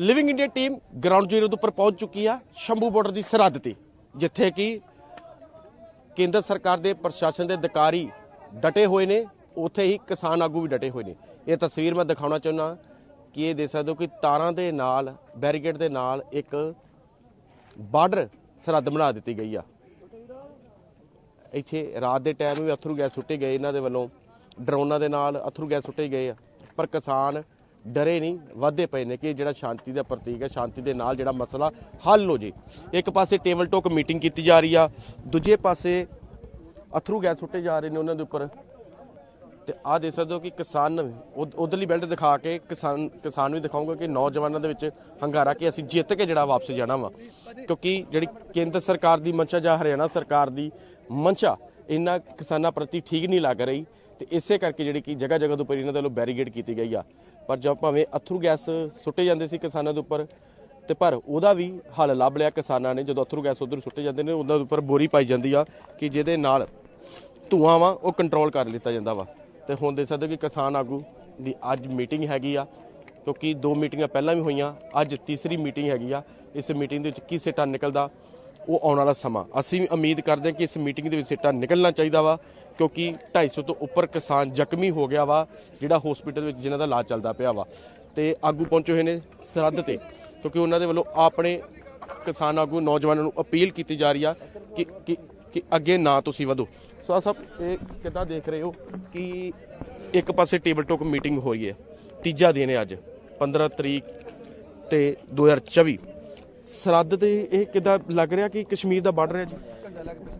Living India team ground zero ਤੋਂ ਉੱਪਰ ਪਹੁੰਚ ਚੁੱਕੀ ਆ, ਸ਼ੰਭੂ ਬਾਰਡਰ ਦੀ ਸਰਹੱਦ ਤੇ, ਜਿੱਥੇ ਕਿ ਕੇਂਦਰ ਸਰਕਾਰ ਦੇ ਪ੍ਰਸ਼ਾਸਨ ਦੇ ਅਧਿਕਾਰੀ ਡਟੇ ਹੋਏ ਨੇ, ਉੱਥੇ ਹੀ ਕਿਸਾਨ ਆਗੂ ਵੀ ਡਟੇ ਹੋਏ ਨੇ। ਇਹ ਤਸਵੀਰ ਮੈਂ ਦਿਖਾਉਣਾ ਚਾਹੁੰਦਾ ਕਿ ਇਹ ਦੇਖ ਸਕਦੇ ਹੋ ਕਿ ਤਾਰਾਂ ਦੇ ਨਾਲ, ਬੈਰੀਕੇਡ ਦੇ ਨਾਲ ਇੱਕ ਬਾਰਡਰ ਸਰਹੱਦ ਬਣਾ ਦਿੱਤੀ ਗਈ ਆ। ਇੱਥੇ ਰਾਤ ਦੇ ਟਾਈਮ ਵੀ ਅਥਰੂ ਗੈਸ ਸੁੱਟੇ ਗਏ ਇਹਨਾਂ ਦੇ ਵੱਲੋਂ, ਡਰੋਨਾਂ ਦੇ ਨਾਲ ਅਥਰੂ ਗੈਸ ਸੁੱਟੇ ਗਏ ਆ, ਪਰ ਕਿਸਾਨ ਡਰੇ ਨਹੀਂ, ਵਾਧੇ ਪਏ ਨੇ ਕਿ ਜਿਹੜਾ ਸ਼ਾਂਤੀ ਦਾ ਪ੍ਰਤੀਕ ਹੈ, ਸ਼ਾਂਤੀ ਦੇ ਨਾਲ ਜਿਹੜਾ ਮਸਲਾ ਹੱਲ ਹੋ ਜੇ। ਇੱਕ ਪਾਸੇ ਟੇਬਲ ਟੋਕ ਮੀਟਿੰਗ ਕੀਤੀ ਜਾ ਰਹੀ ਆ, ਦੂਜੇ ਪਾਸੇ ਅਥਰੂ ਗੈਸ ਸੁੱਟੇ ਜਾ ਰਹੇ ਨੇ ਉਹਨਾਂ ਦੇ ਉੱਪਰ। ਤੇ ਆਹ ਦੇਖ ਸਕਦੇ ਹੋ ਕਿ ਕਿਸਾਨ ਉਧ- ਉਧਰਲੀ ਬੈਲਟ ਦਿਖਾ ਕੇ ਕਿਸਾਨ ਕਿਸਾਨ ਵੀ ਦਿਖਾਉਂਗਾ ਕਿ ਨੌਜਵਾਨਾਂ ਦੇ ਵਿੱਚ ਹੰਗਾਰਾ ਕਿ ਅਸੀਂ ਜਿੱਤ ਕੇ ਜਿਹੜਾ ਵਾਪਸ ਜਾਣਾ ਵਾ। ਕਿਉਂਕਿ ਜਿਹੜੀ ਕੇਂਦਰ ਸਰਕਾਰ ਦੀ ਮੰਸ਼ਾ ਜਾਂ ਹਰਿਆਣਾ ਸਰਕਾਰ ਦੀ ਮੰਸ਼ਾ, ਇਹਨਾਂ ਕਿਸਾਨਾਂ ਪ੍ਰਤੀ ਠੀਕ ਨਹੀਂ ਲੱਗ ਰਹੀ। ਤੇ ਇਸੇ ਕਰਕੇ ਜਿਹੜੀ ਕਿ ਜਗ੍ਹਾ ਜਗ੍ਹਾ ਦੇ ਉੱਪਰ ਇਹਨਾਂ ਦੇ ਵੱਲੋਂ ਬੈਰੀਗੇਡ ਕੀਤੀ ਗਈ ਆ। ਪਰ ਜਦ ਭਾਵੇਂ ਅਥਰੂ ਗੈਸ ਸੁੱਟੇ ਜਾਂਦੇ ਸੀ ਕਿਸਾਨਾਂ ਦੇ ਉੱਪਰ, ਤੇ ਪਰ ਉਹਦਾ ਵੀ ਹੱਲ ਲੱਭ ਲਿਆ ਕਿਸਾਨਾਂ ਨੇ। ਜਦੋਂ ਅਥਰੂ ਗੈਸ ਉਧਰ ਸੁੱਟੇ ਜਾਂਦੇ ਨੇ, ਉਹਨਾਂ ਦੇ ਉੱਪਰ ਬੋਰੀ ਪਾਈ ਜਾਂਦੀ ਆ ਕਿ ਜਿਹਦੇ ਨਾਲ ਧੂਆਂ ਵਾ, ਉਹ ਕੰਟਰੋਲ ਕਰ ਲਿੱਤਾ ਜਾਂਦਾ ਵਾ। ਤੇ ਹੁਣ ਦੇ ਸਕਦੇ ਕਿ ਕਿਸਾਨ ਆਗੂ ਦੀ ਅੱਜ ਮੀਟਿੰਗ ਹੈਗੀ ਆ, ਕਿਉਂਕਿ ਦੋ ਮੀਟਿੰਗਾਂ ਪਹਿਲਾਂ ਵੀ ਹੋਈਆਂ, ਅੱਜ ਤੀਸਰੀ ਮੀਟਿੰਗ ਹੈਗੀ ਆ। ਇਸ ਮੀਟਿੰਗ ਦੇ ਵਿੱਚ ਕੀ ਸਿੱਟਾ ਨਿਕਲਦਾ? ਉਹ ਆਉਣ ਵਾਲਾ ਸਮਾਂ। ਅਸੀਂ ਵੀ ਉਮੀਦ ਕਰਦੇ ਹਾਂ ਕਿ ਇਸ ਮੀਟਿੰਗ ਦੇ ਵਿੱਚ ਸਿੱਟਾ ਨਿਕਲਣਾ ਚਾਹੀਦਾ ਵਾ, ਕਿਉਂਕਿ 250 ਤੋਂ ਉੱਪਰ ਕਿਸਾਨ ਜ਼ਖਮੀ ਹੋ ਗਿਆ ਵਾ, ਜਿਹੜਾ ਹਸਪੀਟਲ ਵਿੱਚ ਜਿਨ੍ਹਾਂ ਦਾ ਇਲਾਜ ਚੱਲਦਾ ਪਿਆ ਵਾ। ਤੇ ਆਗੂ ਪਹੁੰਚੇ ਹੋਏ ਨੇ ਸਰਹੱਦ ਤੇ, ਕਿਉਂਕਿ ਉਹਨਾਂ ਦੇ ਵੱਲੋਂ ਆਪਣੇ ਕਿਸਾਨ ਆਗੂ ਨੌਜਵਾਨਾਂ ਨੂੰ ਅਪੀਲ ਕੀਤੀ ਜਾ ਰਹੀ ਆ ਕਿ ਕਿ ਕਿ ਅੱਗੇ ਨਾ ਤੁਸੀਂ ਵਧੋ। ਸੋ ਆਹ ਸਭ, ਇਹ ਕਿੱਦਾਂ ਦੇਖ ਰਹੇ ਹੋ ਕਿ ਇੱਕ ਪਾਸੇ ਟੇਬਲ ਟਾਕ ਮੀਟਿੰਗ ਹੋਈ ਹੈ, ਤੀਜਾ ਦਿਨ ਹੈ ਅੱਜ 15 ਤਰੀਕ ਤੇ 2024 ਸਰਹੱਦ ਤੇ ਇਹ ਕਿੱਦਾਂ ਲੱਗ ਰਿਹਾ ਕਿ ਕਸ਼ਮੀਰ ਦਾ ਬਾਰਡਰ ਹੈ ਜੀ?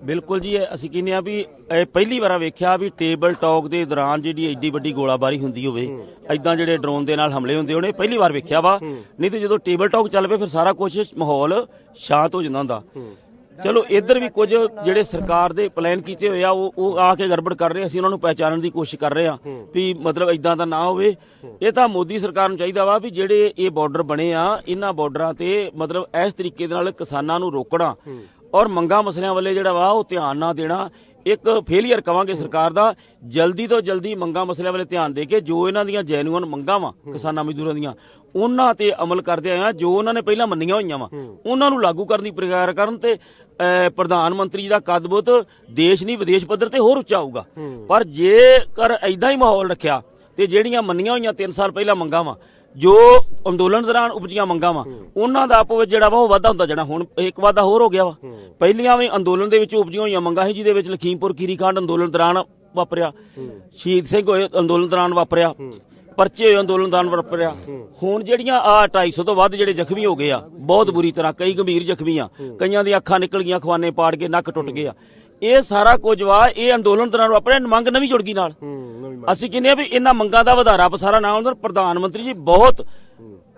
ਬਿਲਕੁਲ ਜੀ ਇਹ ਅਸੀਂ ਕਹਿੰਦੇ ਆ ਵੀ ਇਹ ਪਹਿਲੀ ਵਾਰ ਵੇਖਿਆ ਵੀ ਟੇਬਲ ਟਾਕ ਦੇ ਦੌਰਾਨ ਜਿਹੜੀ ਐਡੀ ਵੱਡੀ ਗੋਲਾਬਾਰੀ ਹੁੰਦੀ ਹੋਵੇ ਐਦਾਂ ਜਿਹੜੇ ਡਰੋਨ ਦੇ ਨਾਲ ਹਮਲੇ ਹੁੰਦੇ ਹੋਣੇ ਪਹਿਲੀ ਵਾਰ ਵੇਖਿਆ ਵਾ। ਨਹੀਂ ਤੇ ਜਦੋਂ ਟੇਬਲ ਟਾਕ ਚੱਲ ਪਏ ਫਿਰ ਸਾਰਾ ਕੁਝ ਮਾਹੌਲ ਸ਼ਾਂਤ ਹੋ ਜਾਂਦਾ ਹੁੰਦਾ। ਚਲੋ ਇੱਧਰ ਵੀ ਕੁਝ ਜਿਹੜੇ ਸਰਕਾਰ ਦੇ ਪਲਾਨ ਕੀਤੇ ਹੋਏ ਆ ਉਹ ਉਹ ਆ ਕੇ ਗੜਬੜ ਕਰ ਰਹੇ ਅਸੀਂ ਉਹਨਾਂ ਨੂੰ ਪਹਿਚਾਨਣ ਦੀ ਕੋਸ਼ਿਸ਼ ਕਰ ਰਹੇ ਆ ਵੀ ਮਤਲਬ ਇਦਾਂ ਦਾ ਨਾ ਹੋਵੇ। ਇਹ ਤਾਂ ਮੋਦੀ ਸਰਕਾਰ ਨੂੰ ਚਾਹੀਦਾ ਵਾ ਵੀ ਜਿਹੜੇ ਇਹ ਬਾਰਡਰ ਬਣੇ ਆ ਇਹਨਾਂ ਬਾਰਡਰਾਂ ਤੇ ਮਤਲਬ ਇਸ ਤਰੀਕੇ ਦੇ ਨਾਲ ਕਿਸਾਨਾਂ ਨੂੰ ਰੋਕਣਾ ਔਰ ਮੰਗਾ ਮਸਲਿਆਂ ਵੱਲੇ ਜਿਹੜਾ ਵਾ ਉਹ ਧਿਆਨ ਨਾ ਦੇਣਾ। ਇੱਕ ਫੇਲਿਅਰ ਕਵਾਂਗੇ ਸਰਕਾਰ ਦਾ ਜਲਦੀ ਤੋਂ ਜਲਦੀ ਮੰਗਾ ਮਸਲਿਆਂ ਵੱਲੇ ਧਿਆਨ ਦੇ ਕੇ ਜੋ ਇਹਨਾਂ ਦੀਆਂ ਜੈਨੂਅਨ ਮੰਗਾਂ ਵਾ ਕਿਸਾਨਾਂ ਮਜ਼ਦੂਰਾਂ ਦੀਆਂ ਉਹਨਾਂ ਤੇ ਅਮਲ ਕਰਦੇ ਆ ਜੋ ਉਹਨਾਂ ਨੇ ਪਹਿਲਾਂ ਮੰਨੀਆਂ ਹੋਈਆਂ ਵਾ ਉਹਨਾਂ ਨੂੰ ਲਾਗੂ ਕਰਨ ਦੀ ਪ੍ਰਕਿਰਿਆ ਕਰਨ ਤੇ ਪ੍ਰਧਾਨ ਮੰਤਰੀ ਦਾ ਕਦਬੁੱਤ ਦੇਸ਼ ਨਹੀਂ ਵਿਦੇਸ਼ ਪੱਧਰ ਤੇ ਹੋਰ ਉੱਚਾ ਆਊਗਾ ਪਰ ਜੇਕਰ ਐਦਾਂ ਹੀ ਮਾਹੌਲ ਰੱਖਿਆ ਤੇ ਜਿਹੜੀਆਂ ਮੰਨੀਆਂ ਹੋਈਆਂ 3 ਸਾਲ ਪਹਿਲਾਂ ਮੰਗਾਂ ਵਾ ਜੋ ਅੰਦੋਲਨ ਦੌਰਾਨ ਉਪਜੀਆਂ ਮੰਗਾਂ ਵਾ ਉਹਨਾਂ ਦਾ ਆਪੋ ਵਿੱਚ ਜਿਹੜਾ ਵਾ ਉਹ ਵਾਧਾ ਹੁੰਦਾ ਜਾਣਾ। ਹੁਣ ਇੱਕ ਵਾਧਾ ਹੋਰ ਹੋ ਗਿਆ ਵਾ। ਪਹਿਲੀਆਂ ਵੀ ਅੰਦੋਲਨ ਦੇ ਵਿੱਚ ਉਪਜੀਆਂ ਹੋਈਆਂ ਮੰਗਾਂ ਸੀ ਜਿਹਦੇ ਵਿੱਚ ਲਖੀਮਪੁਰ ਖੀਰੀ ਕਾਂਡ ਅੰਦੋਲਨ ਦੌਰਾਨ ਵਾਪਰਿਆ। ਸ਼ਹੀਦ ਸਿੰਘ ਹੋਏ ਅੰਦੋਲਨ ਦੌਰਾਨ ਵਾਪਰਿਆ। ਪਰਚੇ ਹੋਏ ਅੰਦੋਲਨ ਦੌਰਾਨ ਵਾਪਰਿਆ। ਹੁਣ ਜਿਹੜੀਆਂ ਆ 250 ਤੋਂ ਵੱਧ ਜਿਹੜੇ ਜ਼ਖਮੀ ਹੋ ਗਏ ਆ ਬਹੁਤ ਬੁਰੀ ਤਰ੍ਹਾਂ ਕਈ ਗੰਭੀਰ ਜ਼ਖਮੀ ਆ। ਕਈਆਂ ਦੀਆਂ ਅੱਖਾਂ ਨਿਕਲ ਗਈਆਂ ਖਵਾਨੇ ਪਾੜ ਕੇ ਨੱਕ ਟੁੱਟ ਗਏ ਆ। ਇਹ ਸਾਰਾ ਕੁਝ ਵਾ ਇਹ ਅੰਦੋਲਨ ਦੌਰਾਨ ਵਾਪਰਿਆ ਮੰਗ ਨਵੀਂ ਜੁੜ ਗਈ ਨਾਲ। ਅਸੀਂ ਕਹਿੰਦੇ ਆ ਵੀ ਇਹਨਾਂ ਮੰਗਾਂ ਦਾ ਵਧਾਰਾ ਪਸਾਰਾ ਨਾ ਹੁੰਦਾ ਪ੍ਰਧਾਨ ਮੰਤਰੀ ਜੀ ਬਹੁਤ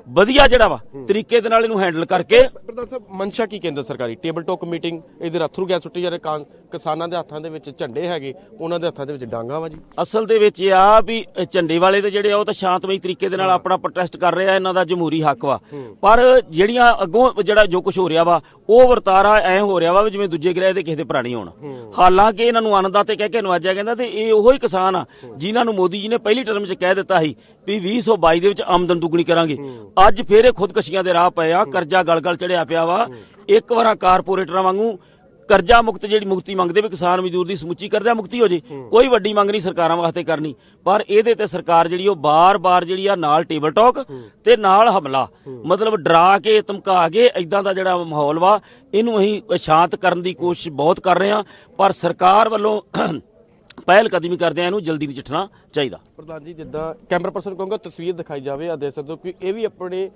ਵਧੀਆ ਜਿਹੜਾ ਵਾ ਤਰੀਕੇ ਦੇ ਨਾਲ ਇਹਨੂੰ ਹੈਂਡਲ ਕਰਕੇ। ਪ੍ਰਧਾਨ ਸਾਹਿਬ ਮਨਸ਼ਾ ਕੀ ਕੇਂਦਰ ਸਰਕਾਰੀ? ਟੇਬਲ ਟਾਕ ਮੀਟਿੰਗ ਇਧਰ ਅਥਰੂ ਗੈਸ ਸੁੱਟੀ ਜਾ ਰਹੇ ਕਿਸਾਨਾਂ ਦੇ ਹੱਥਾਂ ਦੇ ਵਿੱਚ ਝੰਡੇ ਹੈਗੇ ਉਹਨਾਂ ਦੇ ਹੱਥਾਂ ਦੇ ਵਿੱਚ ਡਾਂਗਾ ਵਾ ਜੀ। ਅਸਲ ਦੇ ਵਿੱਚ ਇਹ ਆ ਵੀ ਝੰਡੇ ਵਾਲੇ ਤੇ ਜਿਹੜੇ ਆ ਉਹ ਤਾਂ ਸ਼ਾਂਤਮਈ ਤਰੀਕੇ ਦੇ ਨਾਲ ਆਪਣਾ ਪ੍ਰੋਟੈਸਟ ਕਰ ਰਹੇ ਆ ਇਹਨਾਂ ਦਾ ਜਮਹੂਰੀ ਹੱਕ ਵਾ। ਪਰ ਜਿਹੜੀਆਂ ਅੱਗੋਂ ਜਿਹੜਾ ਜੋ ਕੁਝ ਹੋ ਰਿਹਾ ਵਾ ਉਹ ਵਰਤਾਰਾ ਐ ਹੋ ਰਿਹਾ ਵਾ ਵੀ ਜਿਵੇਂ ਦੂਜੇ ਗ੍ਰਹਿ ਦੇ ਕਿਸੇ ਦੇ ਪ੍ਰਾਣੀ ਹੋਣ। ਹਾਲਾਂਕਿ ਇਹਨਾਂ ਨੂੰ ਅੰਨਦਾਤੇ ਕਹਿ ਕੇ ਨਵਾਜਿਆ ਕਹਿੰਦਾ ਤੇ ਇਹ ਉਹੋ ਹੀ ਕਿਸਾਨ ਆ ਜਿਨ੍ਹਾਂ ਨੂੰ ਮੋਦੀ ਜੀ ਨੇ ਪਹਿਲੀ ਟਰਮ 'ਚ ਕਹਿ ਦਿੱਤਾ ਸੀ ਵੀ 2022 ਦੇ ਵਿੱਚ ਆਮਦਨ ਦੁੱਗਣੀ ਕਰਾਂਗੇ। ਅੱਜ ਫੇਰ ਇਹ ਖੁਦਕਸ਼ੀਆਂ ਦੇ ਰਾਹ ਪਏ ਆ ਕਰਜ਼ਾ ਗਲ-ਗਲ ਚੜਿਆ ਪਿਆ ਵਾ। ਇੱਕ ਵਾਰਾ ਕਾਰਪੋਰੇਟਰਾਂ ਵਾਂਗੂ ਕਰਜ਼ਾ ਮੁਕਤ ਜਿਹੜੀ ਮੁਕਤੀ ਮੰਗਦੇ ਵੀ ਕਿਸਾਨ ਮਜ਼ਦੂਰ ਦੀ ਸਮੁੱਚੀ ਕਰਜ਼ਾ ਮੁਕਤੀ ਹੋ ਜੇ ਕੋਈ ਵੱਡੀ ਮੰਗ ਨਹੀਂ ਸਰਕਾਰਾਂ ਵਾਸਤੇ ਕਰਨੀ। ਪਰ ਇਹਦੇ ਤੇ ਸਰਕਾਰ ਜਿਹੜੀ ਉਹ ਬਾਰ-ਬਾਰ ਜਿਹੜੀ ਆ ਨਾਲ ਟੇਬਲ ਟਾਕ ਤੇ ਨਾਲ ਹਮਲਾ। ਮਤਲਬ ਡਰਾ ਕੇ ਧਮਕਾ ਕੇ ਇਦਾਂ ਦਾ ਜਿਹੜਾ ਮਾਹੌਲ ਵਾ ਇਹਨੂੰ ਅਸੀਂ ਸ਼ਾਂਤ ਕਰਨ ਦੀ ਕੋਸ਼ਿਸ਼ ਬਹੁਤ ਕਰ ਰਹੇ ਹਾਂ। ਪਰ ਸਰਕਾਰ ਵੱਲੋਂ ਪਹਿਲ ਕਦਮੀ ਕਰਦੇ ਇਹਨੂੰ ਜਲਦੀ ਨਜਿੱਠਣਾ ਚਾਹੀਦਾ। ਪ੍ਰਧਾਨ ਜੀ, ਜਿੱਦਾਂ ਕੈਮਰਾ ਪਰਸਨ ਕਹੂੰਗਾ, ਤਸਵੀਰ ਦਿਖਾਈ ਜਾਵੇ ਆ ਦੇਖ ਸਕਦੇ ਹੋ ਕਿ ਇਹ ਵੀ ਆਪਣੇ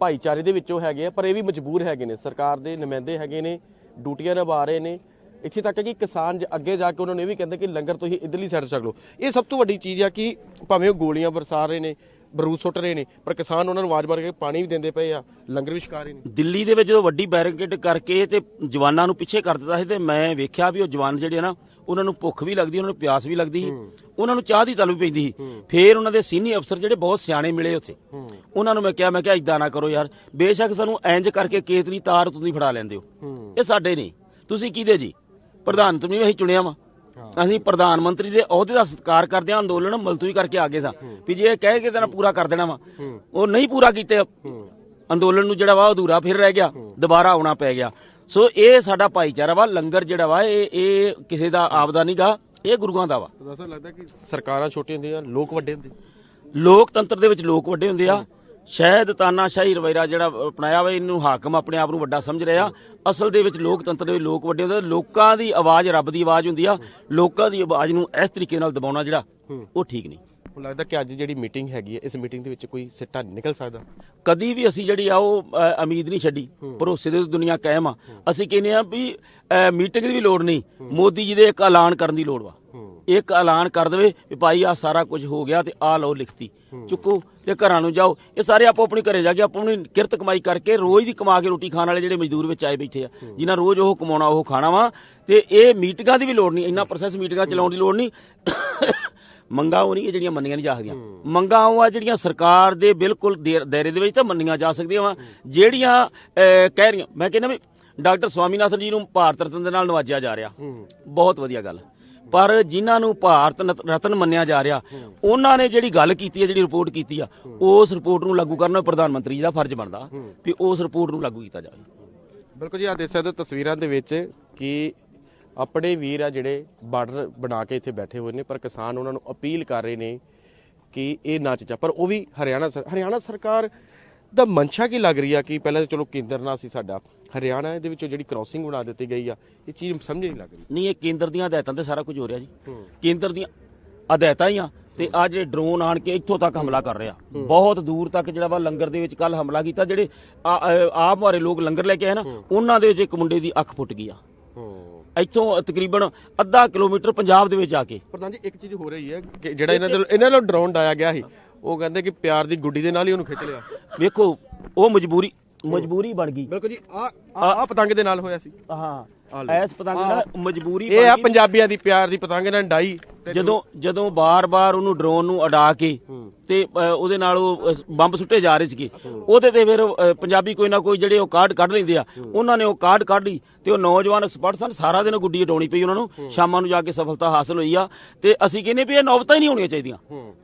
ਭਾਈਚਾਰੇ ਦੇ ਵਿੱਚੋਂ ਹੈਗੇ ਆ, ਪਰ ਇਹ ਵੀ ਮਜਬੂਰ ਹੈਗੇ ਨੇ। ਸਰਕਾਰ ਦੇ ਨੁਮਾਇੰਦੇ ਹੈਗੇ ਨੇ, ਡਿਊਟੀਆਂ ਨਿਭਾ ਰਹੇ ਨੇ। ਇੱਥੇ ਤੱਕ ਕਿ ਕਿਸਾਨ ਅੱਗੇ ਜਾ ਕੇ ਉਹਨਾਂ ਨੇ ਇਹ ਵੀ ਕਹਿੰਦੇ ਕਿ ਲੰਗਰ ਤੁਸੀਂ ਇਧਰਲੀ ਸਾਈਡ ਛਕ ਲਓ। ਇਹ ਸਭ ਤੋਂ ਵੱਡੀ ਚੀਜ਼ ਆ ਕਿ ਭਾਵੇਂ ਉਹ ਗੋਲੀਆਂ ਬਰਸਾ ਰਹੇ ਨੇ ਬਰੂਦ ਸੁੱਟ ਰਹੇ ਨੇ ਪਰ ਕਿਸਾਨ ਉਹਨਾਂ ਨੂੰ ਆਵਾਜ਼ ਮਾਰ ਕੇ ਪਾਣੀ ਵੀ ਦਿੰਦੇ ਪਏ ਆ ਲੰਗਰ ਵੀ ਛਕਾ ਰਹੇ ਨੇ। ਦਿੱਲੀ ਦੇ ਵਿੱਚ ਜਦੋਂ ਵੱਡੀ ਬੈਰੀਕੇਡ ਕਰਕੇ ਤੇ ਜਵਾਨਾਂ ਨੂੰ ਪਿੱਛੇ ਕਰ ਦਿੱਤਾ ਸੀ ਤੇ ਮੈਂ ਵੇਖਿਆ ਵੀ ਉਹ ਜਵਾਨ ਜਿਹੜੇ ਨਾ ਉਹਨਾਂ ਨੂੰ ਭੁੱਖ ਵੀ ਲੱਗਦੀ ਉਹਨਾਂ ਨੂੰ ਪਿਆਸ ਵੀ ਲੱਗਦੀ ਸੀ। ਉਹਨਾਂ ਨੂੰ ਚਾਹ ਦੀ ਤਲ ਵੀ ਪੈਂਦੀ ਸੀ। ਫੇਰ ਉਹਨਾਂ ਦੇ ਸੀਨੀਅਰ ਅਫਸਰ ਜਿਹੜੇ ਬਹੁਤ ਸਿਆਣੇ ਮਿਲੇ ਉੱਥੇ। ਉਹਨਾਂ ਨੂੰ ਮੈਂ ਕਿਹਾ ਮੈਂ ਕਿਹਾ ਇਦਾਂ ਨਾ ਕਰੋ ਯਾਰ। ਬੇਸ਼ੱਕ ਸਾਨੂੰ ਇੰਜ ਕਰਕੇ ਕੇਤਲੀ ਤਾਰ ਤੁਸੀਂ ਫੜਾ ਲੈਂਦੇ ਹੋ। ਇਹ ਸਾਡੇ ਨਹੀਂ। ਤੁਸੀਂ ਕਿਹਦੇ ਜੀ? ਪ੍ਰਧਾਨ ਤੁਸੀਂ ਅਸੀਂ ਚੁਣਿਆ ਵਾ। ਅਸੀਂ ਪ੍ਰਧਾਨ ਮੰਤਰੀ ਦੇ ਅਹੁਦੇ ਦਾ ਸਤਿਕਾਰ ਕਰਦੇ ਹਾਂ ਅੰਦੋਲਨ ਮਲਤੂਈ ਕਰਕੇ ਆਗੇ ਸਾਂ। ਵੀ ਜੇ ਇਹ ਕਹੇ ਕਿ ਤੈਨੂੰ ਪੂਰਾ ਕਰ ਦੇਣਾ ਵਾ। ਉਹ ਨਹੀਂ ਪੂਰਾ ਕੀਤੇ। ਅੰਦੋਲਨ ਨੂੰ ਜਿਹੜਾ ਵਾ ਉਹ ਅਧੂਰਾ ਫਿਰ ਰਹਿ ਗਿਆ। ਦੁਬਾਰਾ ਆਉਣਾ ਪੈ ਗਿਆ। ਸੋ ਇਹ ਸਾਡਾ ਭਾਈਚਾਰਾ ਵਾ ਲੰਗਰ ਜਿਹੜਾ ਵਾ ਇਹ ਇਹ ਕਿਸੇ ਦਾ ਆਪਦਾ ਨਹੀਂਗਾ ਇਹ ਗੁਰੂਆਂ ਦਾ ਵਾ। ਦੱਸੋ ਲੱਗਦਾ ਕਿ ਸਰਕਾਰਾਂ ਛੋਟੀਆਂ ਹੁੰਦੀਆਂ ਲੋਕ ਵੱਡੇ ਹੁੰਦੇ। ਲੋਕਤੰਤਰ ਦੇ ਵਿੱਚ ਲੋਕ ਵੱਡੇ ਹੁੰਦੇ ਆ। ਸ਼ਾਇਦ ਤਾਨਾਸ਼ਾਹੀ ਰਵੈਰਾ ਜਿਹੜਾ ਅਪਣਾਇਆ ਵਾ ਇਹਨੂੰ ਹਾਕਮ ਆਪਣੇ ਆਪ ਨੂੰ ਵੱਡਾ ਸਮਝ ਰਿਹਾ। ਅਸਲ ਦੇ ਵਿੱਚ ਲੋਕਤੰਤਰ ਦੇ ਲੋਕ ਵੱਡੇ ਹੁੰਦੇ। ਲੋਕਾਂ ਦੀ ਆਵਾਜ਼ ਰੱਬ ਦੀ ਆਵਾਜ਼ ਹੁੰਦੀ ਆ। ਲੋਕਾਂ ਦੀ ਆਵਾਜ਼ ਨੂੰ ਇਸ ਤਰੀਕੇ ਨਾਲ ਦਬਾਉਣਾ ਜਿਹੜਾ ਉਹ ਠੀਕ ਨਹੀਂ। ਲੱਗਦਾ ਕਿ ਅੱਜ ਜਿਹੜੀ ਮੀਟਿੰਗ ਹੈਗੀ ਹੈ ਇਸ ਮੀਟਿੰਗ ਦੇ ਵਿੱਚ ਕੋਈ ਸਿੱਟਾ ਨਿਕਲ ਸਕਦਾ। ਕਦੀ ਵੀ ਅਸੀਂ ਜਿਹੜੀ ਆ ਉਹ ਉਮੀਦ ਨਹੀਂ ਛੱਡੀ। ਭਰੋਸੇ ਦੇ ਦੁਨੀਆ ਕਾਇਮ ਆ। ਅਸੀਂ ਕਹਿੰਦੇ ਆ ਵੀ ਮੀਟਿੰਗ ਦੀ ਵੀ ਲੋੜ ਨਹੀਂ। ਮੋਦੀ ਜੀ ਦੇ ਇੱਕ ਐਲਾਨ ਕਰਨ ਦੀ ਲੋੜ ਵਾ। ਇੱਕ ਐਲਾਨ ਕਰ ਦੇਵੇ ਵੀ ਭਾਈ ਆ ਸਾਰਾ ਕੁਝ ਹੋ ਗਿਆ ਤੇ ਆ ਲਓ ਲਿਖਤੀ। ਚੁੱਕੋ ਤੇ ਘਰਾਂ ਨੂੰ ਜਾਓ। ਇਹ ਸਾਰੇ ਆਪੋ ਆਪਣੀ ਘਰੇ ਜਾ ਕੇ ਆਪੋ ਆਪਣੀ ਕਿਰਤ ਕਮਾਈ ਕਰਕੇ ਰੋਜ਼ ਦੀ ਕਮਾ ਕੇ ਰੋਟੀ ਖਾਣ ਵਾਲੇ ਜਿਹੜੇ ਮਜ਼ਦੂਰ ਵਿੱਚ ਆਏ ਬੈਠੇ ਆ ਜਿਨ੍ਹਾਂ ਰੋਜ਼ ਉਹ ਕਮਾਉਣਾ ਉਹ ਖਾਣਾ ਵਾ ਤੇ ਇਹ ਮੀਟਿੰਗਾਂ ਦੀ ਵੀ ਲੋੜ ਨਹੀਂ ਇੰਨਾ ਪ੍ਰੋਸੈਸ ਮੀਟਿੰਗਾਂ ਚਲਾਉਣ ਦੀ ਲੋੜ ਨਹੀਂ। ਮੰਗਾਂ ਉਹ ਨਹੀਂ ਜਿਹੜੀਆਂ ਮੰਨੀਆਂ ਨਹੀਂ ਜਾ ਸਕਦੀਆਂ। ਮੰਗਾਂ ਉਹ ਆ ਜਿਹੜੀਆਂ ਸਰਕਾਰ ਦੇ ਬਿਲਕੁਲ ਦਾਇਰੇ ਦੇ ਵਿੱਚ ਤਾਂ ਮੰਨੀਆਂ ਜਾ ਸਕਦੀਆਂ ਵਾ। ਜਿਹੜੀਆਂ ਕਹਿ ਰਹੀਆਂ ਮੈਂ ਕਹਿੰਦਾ ਵੀ ਡਾਕਟਰ ਸਵਾਮੀਨਾਥਨ ਜੀ ਨੂੰ ਭਾਰਤ ਰਤਨ ਦੇ ਨਾਲ ਨਵਾਜਿਆ ਜਾ ਰਿਹਾ। ਬਹੁਤ ਵਧੀਆ ਗੱਲ। ਪਰ ਜਿਨ੍ਹਾਂ ਨੂੰ ਭਾਰਤ ਨਤ- ਰਤਨ ਮੰਨਿਆ ਜਾ ਰਿਹਾ, ਉਹਨਾਂ ਨੇ ਜਿਹੜੀ ਗੱਲ ਕੀਤੀ ਹੈ, ਜਿਹੜੀ ਰਿਪੋਰਟ ਕੀਤੀ ਆ, ਉਸ ਰਿਪੋਰਟ ਨੂੰ ਲਾਗੂ ਕਰਨਾ ਪ੍ਰਧਾਨ ਮੰਤਰੀ ਜੀ ਦਾ ਫਰਜ਼ ਬਣਦਾ ਵੀ ਉਸ ਰਿਪੋਰਟ ਨੂੰ ਲਾਗੂ ਕੀਤਾ ਜਾਵੇ। ਬਿਲਕੁਲ ਜੀ ਆ ਦੇਖ ਸਕਦੇ ਹੋ ਤਸਵੀਰਾਂ ਦੇ ਵਿੱਚ ਕਿ ਆਪਣੇ ਵੀਰ ਆ ਜਿਹੜੇ ਬਾਰਡਰ ਬਣਾ ਕੇ ਇੱਥੇ ਬੈਠੇ ਹੋਏ ਨੇ, ਪਰ ਕਿਸਾਨ ਉਹਨਾਂ ਨੂੰ ਅਪੀਲ ਕਰ ਰਹੇ ਨੇ ਕਿ ਇਹ ਨਾ ਚੀਜ਼ਾਂ ਪਰ ਉਹ ਵੀ ਹਰਿਆਣਾ ਸਰ- ਹਰਿਆਣਾ ਸਰਕਾਰ ਦਾ ਮਨਸ਼ਾ ਕੀ ਲੱਗ ਰਹੀ ਆ ਕਿ ਪਹਿਲਾਂ ਤਾਂ ਚਲੋ ਕੇਂਦਰ ਨਾਲ ਸੀ ਸਾਡਾ ਹਰਿਆਣਾ ਇਹਦੇ ਵਿੱਚੋਂ ਜਿਹੜੀ ਕ੍ਰਾਸਿੰਗ ਬਣਾ ਦਿੱਤੀ ਗਈ ਆ ਇਹ ਚੀਜ਼ ਸਮਝ ਨਹੀਂ ਲੱਗ ਰਹੀ। ਨਹੀਂ ਇਹ ਕੇਂਦਰ ਦੀਆਂ ਹਦਾਇਤਾਂ ਤੇ ਸਾਰਾ ਕੁਝ ਹੋ ਰਿਹਾ ਜੀ। ਕੇਂਦਰ ਦੀਆਂ ਹਦਾਇਤਾਂ ਹੀ ਆ ਤੇ ਆ ਜਿਹੜੇ ਡਰੋਨ ਆਣ ਕੇ ਇੱਥੋਂ ਤੱਕ ਹਮਲਾ ਕਰ ਰਿਹਾ। ਬਹੁਤ ਦੂਰ ਤੱਕ ਜਿਹੜਾ ਵਾ ਲੰਗਰ ਦੇ ਵਿੱਚ ਕੱਲ ਹਮਲਾ ਕੀਤਾ ਜਿਹੜੇ ਆਪ ਮਾਰੇ ਲੋਕ ਲੰਗਰ ਲੈ ਕੇ ਆਏ ਨਾ ਉਹਨਾਂ ਦੇ ਵਿੱਚ ਇੱਕ ਮੁੰਡੇ ਦੀ ਅੱਖ ਫੁੱਟ ਗਈ ਆ। ਇੱਥੋਂ ਤਕਰੀਬਨ ਅੱਧਾ ਕਿਲੋਮੀਟਰ ਪੰਜਾਬ ਦੇ ਵਿੱਚ ਆ ਕੇ। ਪ੍ਰਧਾਨ ਜੀ ਇੱਕ ਚੀਜ਼ ਹੋ ਰਹੀ ਹੈ ਕਿ ਜਿਹੜਾ ਇਹਨਾਂ ਦੇ ਇਹਨਾਂ ਨੂੰ ਡਰੋਨ ਡਾਇਆ ਗਿਆ ਸੀ ਉਹ ਕਹਿੰਦੇ ਕਿ ਪਿਆਰ ਦੀ ਗੁੱਡੀ ਦੇ ਨਾਲ ਹੀ ਉਹਨੂੰ ਖਿੱਚ ਲਿਆ। ਵੇਖੋ ਉਹ ਮਜਬੂਰੀ ਮਜਬੂਰੀ ਬਣ ਗਈ। ਬਿਲਕੁਲ ਜੀ ਆ ਆ ਪਤੰਗ ਦੇ ਨਾਲ ਹੋਇਆ ਸੀ। ਹਾਂ। ਐਸ ਪਤੰਗ ਨਾਲ ਮਜਬੂਰੀ ਇਹ ਆ ਪੰਜਾਬੀਆਂ ਦੀ ਪਿਆਰ ਦੀ ਪਤੰਗ ਇਹਨਾਂ ਨੇ ਡਾਈ ਜਦੋਂ ਜਦੋਂ ਬਾਰ-ਬਾਰ ਉਹਨੂੰ ਡਰੋਨ ਨੂੰ ਅਡਾ ਕੇ ਤੇ ਉਹਦੇ ਨਾਲ ਉਹ ਬੰਬ ਸੁੱਟੇ ਜਾ ਰਹੇ ਸੀਗੇ। ਉਹਦੇ ਤੇ ਫਿਰ ਪੰਜਾਬੀ ਕੋਈ ਨਾ ਕੋਈ ਜਿਹੜੇ ਉਹ ਕਾਰਡ ਕੱਢ ਲੈਂਦੇ ਆ। ਉਹਨਾਂ ਨੇ ਉਹ ਕਾਰਡ ਕੱਢ ਲਈ ਤੇ ਉਹ ਨੌਜਵਾਨ ਐਕਸਪਰਟ ਸਨ ਸਾਰਾ ਦਿਨ ਗੁੱਡੀ ਉਡਾਉਣੀ ਪਈ ਉਹਨਾਂ ਨੂੰ। ਸ਼ਾਮਾਂ ਨੂੰ ਜਾ ਕੇ ਸਫਲਤਾ ਹਾਸਲ ਹੋਈ ਆ। ਤੇ ਅਸੀਂ ਕਹਿੰਦੇ ਵੀ ਇਹ ਨੌਬਤਾਂ ਹੀ ਨਹੀਂ ਹੋਣੀਆਂ ਚਾਹੀਦੀਆਂ।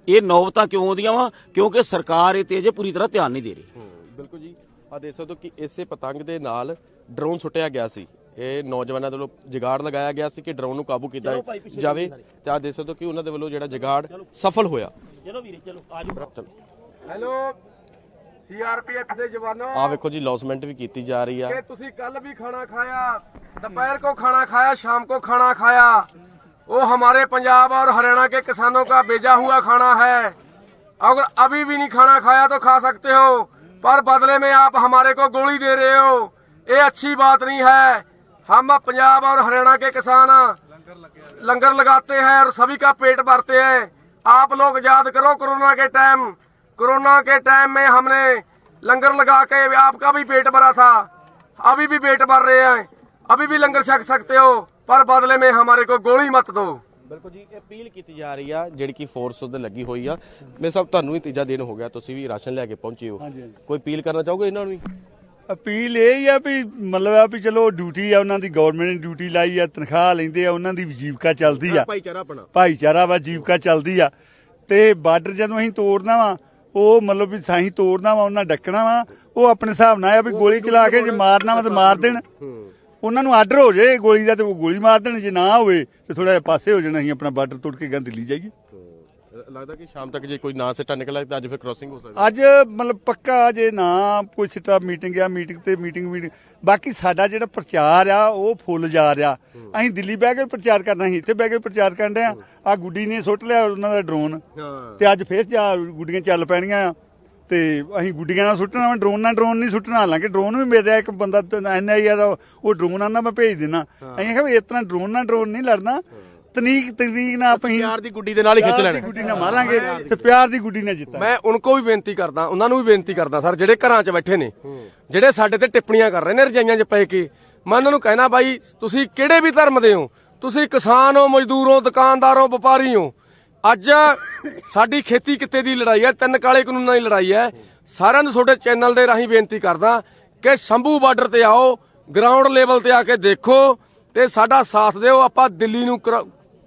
ਇਹ ਨੌਬਤਾਂ ਕਿਉਂ ਆਉਂਦੀਆਂ ਵਾ? ਕਿਉਂਕਿ ਸਰਕਾਰ ਇਹ ਤੇ ਅਜੇ ਪੂਰੀ ਤਰ੍ਹਾਂ ਧਿਆਨ ਨਹੀਂ ਦੇ ਰਹੀ। ਬਿਲਕੁਲ ਜੀ। ਆ ਦੇਖ ਸਕਦੇ ਹੋ ਕਿ ਇਸੇ ਪਤੰਗ ਦੇ ਨਾਲ ਡਰੋਨ ਸੁੱਟਿਆ ਗਿਆ ਸੀ। ਇਹ ਨੌਜਵਾਨਾਂ ਦੇ ਵੱਲੋਂ ਜਗਾੜ ਲਗਾਇਆ ਗਿਆ ਸੀ ਕਿ ਡਰੋਨ ਨੂੰ ਕਾਬੂ ਕੀਤਾ ਜਾਵੇ ਤੇ ਆ ਦੇਖ ਸਕਦੇ ਹੋ ਕਿ ਉਹਨਾਂ ਦੇ ਵੱਲੋਂ ਜਿਹੜਾ ਜਗਾੜ ਸਫਲ ਹੋਇਆ ਚਲੋ ਵੀਰੇ ਚਲੋ ਆਜੋ ਚਲੋ ਹੈਲੋ ਸੀਆਰਪੀਐਫ ਦੇ ਜਵਾਨੋ ਆ ਵੇਖੋ ਜੀ ਲੌਸਮੈਂਟ ਵੀ ਕੀਤੀ ਜਾ ਰਹੀ ਆ ਕਿ ਤੁਸੀਂ ਕੱਲ भी खाना खाया दोपहर को खाना खाया शाम को खाना खाया वो हमारे पंजाब और हरियाणा के किसानों का भेजा हुआ खाना है अगर अभी भी नहीं खाना खाया तो खा सकते हो पर बदले में आप हमारे को गोली दे रहे हो ये अच्छी बात नहीं है हम पंजाब और हरियाणा के किसान लंगर लगाते हैं और सभी का पेट भरते हैं आप लोग याद करो कोरोना के टाइम कोरोना के टाइम में हमने लंगर लगा के आपका भी पेट भरा था अभी भी पेट भर रहे हैं अभी भी लंगर छक सकते हो पर बदले में हमारे को गोली मत दो ਬਿਲਕੁਲ ਜੀ ਇਹ ਅਪੀਲ ਕੀਤੀ ਜਾ ਰਹੀ ਆ ਜਿਹੜੀ ਕਿ ਫੋਰਸ ਉਹਦੇ ਲੱਗੀ ਹੋਈ ਆ ਮੇਰੇ ਸਭ ਤੁਹਾਨੂੰ ਵੀ ਤੀਜਾ ਦਿਨ ਹੋ ਗਿਆ ਤੁਸੀਂ ਵੀ ਰਾਸ਼ਨ ਲੈ ਕੇ ਪਹੁੰਚੇ ਹੋ ਕੋਈ ਅਪੀਲ ਕਰਨਾ ਚਾਹੋਗੇ ਇਹਨਾਂ ਨੂੰ ਵੀ ਅਪੀਲ ਇਹ ਹੀ ਆ ਵੀ ਮਤਲਬ ਆ ਵੀ ਚਲੋ ਡਿਊਟੀ ਆ ਉਹਨਾਂ ਦੀ ਗਵਰਨਮੈਂਟ ਨੇ ਡਿਊਟੀ ਲਾਈ ਆ ਤਨਖਾਹ ਲੈਂਦੇ ਆ ਉਹਨਾਂ ਦੀ ਜੀਵਕਾ ਚੱਲਦੀ ਆ। ਭਾਈਚਾਰਾ ਆਪਣਾ। ਭਾਈਚਾਰਾ ਵਾ ਜੀਵਕਾ ਚੱਲਦੀ ਆ। ਤੇ ਬਾਰਡਰ ਜਦੋਂ ਅਸੀਂ ਤੋੜਨਾ ਵਾ ਉਹ ਮਤਲਬ ਵੀ ਸਾਹੀਂ ਤੋੜਨਾ ਵਾ ਉਹਨਾਂ ਡੱਕਣਾ ਵਾ ਉਹ ਆਪਣੇ ਹਿਸਾਬ ਨਾਲ ਆ ਵੀ ਗੋਲੀ ਚਲਾ ਕੇ ਜੇ ਮਾਰਨਾ ਵਾ ਤੇ ਮਾਰ ਦੇਣ। ਉਹਨਾਂ ਨੂੰ ਆਰਡਰ ਹੋ ਜਾਏ ਗੋਲੀ ਦਾ ਤੇ ਉਹ ਗੋਲੀ ਮਾਰ ਦੇਣ ਜੇ ਨਾ ਹੋਵੇ ਤੇ ਥੋੜਾ ਜਿਹਾ ਪਾਸੇ ਹੋ ਜਾਣਾ ਅਸੀਂ ਆਪਣਾ ਬਾਰਡਰ ਤੋੜ ਕੇ ਗਾਂ ਦਿੱਲੀ ਜਾਈਏ। ਲੱਗਦਾ ਕਿ ਸ਼ਾਮ ਤੱਕ ਜੇ ਕੋਈ ਨਾ ਸਿੱਟਾ ਨਿਕਲਿਆ ਤਾਂ ਅੱਜ ਫਿਰ ਕ੍ਰਾਸਿੰਗ ਹੋ ਸਕਦੀ ਅੱਜ ਮਤਲਬ ਪੱਕਾ ਜੇ ਨਾ ਕੋਈ ਸਿੱਟਾ ਮੀਟਿੰਗ ਆ ਮੀਟਿੰਗ ਤੇ ਮੀਟਿੰਗ ਮੀਟਿੰਗ ਬਾਕੀ ਸਾਡਾ ਜਿਹੜਾ ਪ੍ਰਚਾਰ ਆ ਉਹ ਫੁੱਲ ਜਾ ਰਿਹਾ। ਅਸੀਂ ਦਿੱਲੀ ਬਹਿ ਕੇ ਪ੍ਰਚਾਰ ਕਰਨਾ ਸੀ ਇੱਥੇ ਬਹਿ ਕੇ ਪ੍ਰਚਾਰ ਕਰਨ ਡਏ ਆ। ਆ ਗੁੱਡੀ ਨੇ ਸੁੱਟ ਲਿਆ ਉਹਨਾਂ ਦਾ ਡਰੋਨ ਤੇ ਅੱਜ ਫੇਰ ਜਾ ਗੁੱਡੀਆਂ ਚੱਲ ਪੈਣੀਆਂ ਆ। ਤੇ ਅਸੀਂ ਗੁੱਡੀਆਂ ਨਾਲ ਸੁੱਟਣਾ ਵਾ ਡਰੋਨ ਨਾਲ ਡਰੋਨ ਨਹੀਂ ਸੁੱਟਣਾ। ਹਾਲਾਂਕਿ ਡਰੋਨ ਵੀ ਮਿਲ ਰਿਹਾ ਇੱਕ ਬੰਦਾ ਐਨਆਈ ਆ ਉਹ ਡਰੋਨ ਆਂਦਾ ਮੈਂ ਭੇਜ ਦੇਣਾ ਅਸੀਂ ਕਿਹਾ ਵੀ ਇਸ ਤਰ੍ਹਾਂ ਡਰੋਨ ਨਾਲ ਡਰੋਨ ਨਹੀਂ ਲੜਨਾ। ਤਕਨੀਕ ਤਕਨੀਕ ਨਾਲ ਆਪਾਂ ਪਿਆਰ ਦੀ ਗੁੱਡੀ ਦੇ ਨਾਲ ਹੀ ਖਿੱਚ ਪਿਆਰ ਲੈਣਾ। ਦੀ ਗੁੱਡੀ ਨਾਲ ਮਾਰਾਂਗੇ ਤੇ ਪਿਆਰ ਦੀ ਗੁੱਡੀ ਨਾਲ ਜਿੱਤਾਂਗੇ। ਮੈਂ ਉनको ਵੀ ਬੇਨਤੀ ਕਰਦਾ ਉਹਨਾਂ ਨੂੰ ਵੀ ਬੇਨਤੀ ਕਰਦਾ ਸਰ ਜਿਹੜੇ ਘਰਾਂ 'ਚ ਬੈਠੇ ਨੇ ਜਿਹੜੇ ਸਾਡੇ ਤੇ ਟਿੱਪਣੀਆਂ ਕਰ ਰਹੇ ਨੇ ਰਜਾਈਆਂ 'ਚ ਪੈ ਕੇ ਮੈਂ ਉਹਨਾਂ ਨੂੰ ਕਹਿਣਾ ਬਾਈ ਤੁਸੀਂ ਕਿਹੜੇ ਵੀ ਧਰਮ ਦੇ ਹੋ ਤੁਸੀਂ ਕਿਸਾਨ ਹੋ ਮਜ਼ਦੂਰ ਹੋ ਦੁਕਾਨਦਾਰ ਹੋ ਵਪਾਰੀ ਹੋ ਅੱਜ ਸਾਡੀ ਖੇਤੀ ਕਿੱਤੇ ਦੀ ਲੜਾਈ ਹੈ ਤਿੰਨ ਕਾਲੇ ਕਾਨੂੰਨਾਂ ਦੀ ਲੜਾਈ ਹੈ ਸਾਰਿਆਂ ਨੂੰ ਤੁਹਾਡੇ ਚੈਨਲ ਦੇ ਰਾਹੀਂ ਬੇਨਤੀ ਕਰਦਾ ਕਿ ਸ਼ੰਭੂ ਬਾਰਡਰ ਤੇ ਆਓ ਗਰਾਊਂਡ ਲੈਵਲ ਤੇ ਆ ਕੇ ਦੇਖੋ ਤੇ ਸਾਡਾ ਸਾਥ ਦਿਓ ਆਪਾਂ ਦਿੱਲੀ ਨੂੰ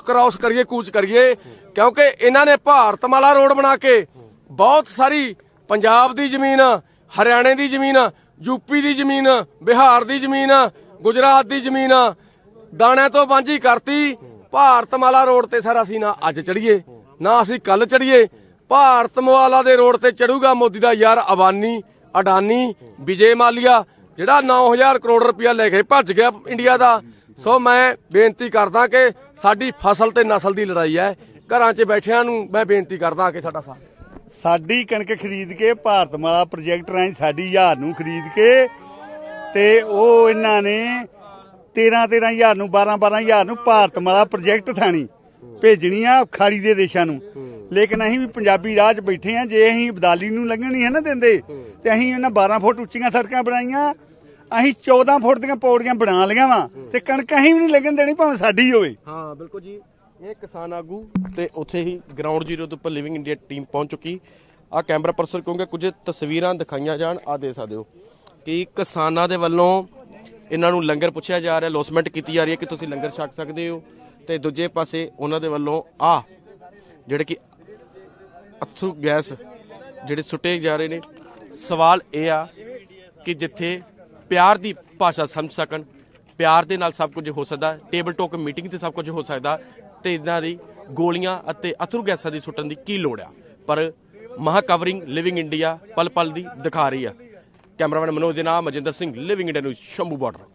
ਕ੍ਰਾਸ ਕਰੀਏ, ਕੂਚ ਕਰੀਏ, ਕਿਉਂਕਿ ਇਹਨਾਂ ਨੇ ਭਾਰਤਮਾਲਾ ਰੋਡ ਬਣਾ ਕੇ ਬਹੁਤ ਸਾਰੀ ਪੰਜਾਬ ਦੀ ਜ਼ਮੀਨ, ਹਰਿਆਣੇ ਦੀ ਜ਼ਮੀਨ ਯੂਪੀ ਦੀ ਜ਼ਮੀਨ, ਬਿਹਾਰ ਦੀ ਜ਼ਮੀਨ, ਗੁਜਰਾਤ ਦੀ ਜ਼ਮੀਨ ਦਾਣਿਆਂ ਤੋਂ ਵਾਂਝੀ ਕਰਤੀ। ਭਾਰਤਮਾਲਾ ਰੋਡ ਤੇ ਸਰ ਅਸੀਂ ਨਾ ਅੱਜ ਚੜੀਏ ਨਾ ਅਸੀਂ ਕੱਲ ਚੜੀਏ ਭਾਰਤਮਾਲਾ ਦੇ ਰੋਡ ਤੇ ਚੜੂਗਾ ਮੋਦੀ ਦਾ ਯਾਰ ਅਬਾਨੀ, ਅਡਾਨੀ, ਵਿਜੇ ਮਾਲੀਆ, ਜਿਹੜਾ 9000 ਕਰੋੜ ਰੁਪਇਆ ਲੈ ਕੇ ਭੱਜ ਗਿਆ ਇੰਡੀਆ ਦਾ। ਸੋ ਮੈਂ ਬੇਨਤੀ ਕਰਦਾ ਕਿ ਸਾਡੀ ਫਸਲ ਤੇ ਨਸਲ ਦੀ ਲੜਾਈ ਹੈ। ਘਰਾਂ 'ਚ ਬੈਠਿਆਂ ਨੂੰ ਮੈਂ ਬੇਨਤੀ ਕਰਦਾ ਕਿ ਸਾਡਾ ਸਾਥ ਸਾਡੀ ਕਣਕ ਖਰੀਦ ਕੇ ਭਾਰਤਮਾਲਾ ਪ੍ਰੋਜੈਕਟ ਰਾਹੀਂ ਸਾਡੀ ਹਜ਼ਾਰ ਨੂੰ ਖਰੀਦ ਕੇ ਤੇ ਉਹ ਇਹਨਾਂ ਨੇ 13 13000 ਨੂੰ 12 12000 ਨੂੰ ਭਾਰਤਮਾਲਾ ਪ੍ਰੋਜੈਕਟ ਥਾਣੀ ਭੇਜਣੀ ਆ ਖਾੜੀ ਦੇ ਦੇਸ਼ਾਂ ਨੂੰ। ਲੇਕਿਨ ਅਸੀਂ ਵੀ ਪੰਜਾਬੀ ਰਾਹ 'ਚ ਬੈਠੇ ਆ, ਜੇ ਅਸੀਂ ਬਦਾਲੀ ਨੂੰ ਲੰਘਣ ਹੈ ਨਾ ਦਿੰਦੇ, ਤੇ ਅਸੀਂ ਇਹਨਾਂ 12 ਫੁੱਟ ਉੱਚੀਆਂ ਸੜਕਾਂ ਬਣਾਈਆਂ ਅਸੀਂ 14 ਫੁੱਟ ਦੀਆਂ ਪੌੜੀਆਂ ਬਣਾ ਲਈਆਂ ਵਾ ਤੇ ਕਣਕ ਅਸੀਂ ਵੀ ਨਹੀਂ ਲੱਗਣ ਦੇਣੀ ਭਾਵੇਂ ਸਾਡੀ ਹੋਵੇ। ਹਾਂ ਬਿਲਕੁਲ ਜੀ। ਇਹ ਕਿਸਾਨ ਆਗੂ ਤੇ ਉੱਥੇ ਹੀ ਗਰਾਊਂਡ ਜ਼ੀਰੋ ਦੇ ਉੱਪਰ ਲਿਵਿੰਗ ਇੰਡੀਆ ਟੀਮ ਪਹੁੰਚ ਚੁੱਕੀ। ਆ ਕੈਮਰਾ ਪਰਸਨ ਕਹੂੰਗਾ ਕੁਝ ਤਸਵੀਰਾਂ ਦਿਖਾਈਆਂ ਜਾਣ ਆ ਦੇ ਸਕਦੇ ਹੋ ਕਿ ਕਿਸਾਨਾਂ ਦੇ ਵੱਲੋਂ ਇਹਨਾਂ ਨੂੰ ਲੰਗਰ ਪੁੱਛਿਆ ਜਾ ਰਿਹਾ ਲੋਸਮੈਂਟ ਕੀਤੀ ਜਾ ਰਹੀ ਹੈ ਕਿ ਤੁਸੀਂ ਲੰਗਰ ਛਕ ਸਕਦੇ ਹੋ। ਤੇ ਦੂਜੇ ਪਾਸੇ ਉਹਨਾਂ ਦੇ ਵੱਲੋਂ ਆ ਜਿਹੜੇ ਕਿ ਅਥਰੂ ਗੈਸ ਜਿਹੜੇ ਸੁੱਟੇ ਜਾ ਰਹੇ ਨੇ ਸਵਾਲ ਇਹ ਆ ਕਿ ਜਿੱਥੇ ਪਿਆਰ ਦੀ ਭਾਸ਼ਾ ਸਮਝ ਸਕਣ, ਪਿਆਰ ਦੇ ਨਾਲ ਸਭ ਕੁਝ ਹੋ ਸਕਦਾ ਟੇਬਲ ਟਾਕ ਮੀਟਿੰਗ ਤੇ ਸਭ ਕੁਝ ਹੋ ਸਕਦਾ, ਤੇ ਇਹਨਾਂ ਦੀ ਗੋਲੀਆਂ ਅਤੇ ਅਥਰੂ ਗੈਸਾਂ ਦੀ ਸੁੱਟਣ ਦੀ ਕੀ ਲੋੜ ਆ? ਪਰ ਮਹਾ ਕਵਰਿੰਗ ਲਿਵਿੰਗ ਇੰਡੀਆ ਪਲ ਪਲ ਦੀ ਦਿਖਾ ਰਹੀ ਆ। ਕੈਮਰਾਮੈਨ ਮਨੋਜ ਦੇ ਨਾਮ ਮਜਿੰਦਰ ਸਿੰਘ ਲਿਵਿੰਗ ਇੰਡੀਆ ਨੂੰ ਸ਼ੰਭੂ ਬਾਰਡਰ।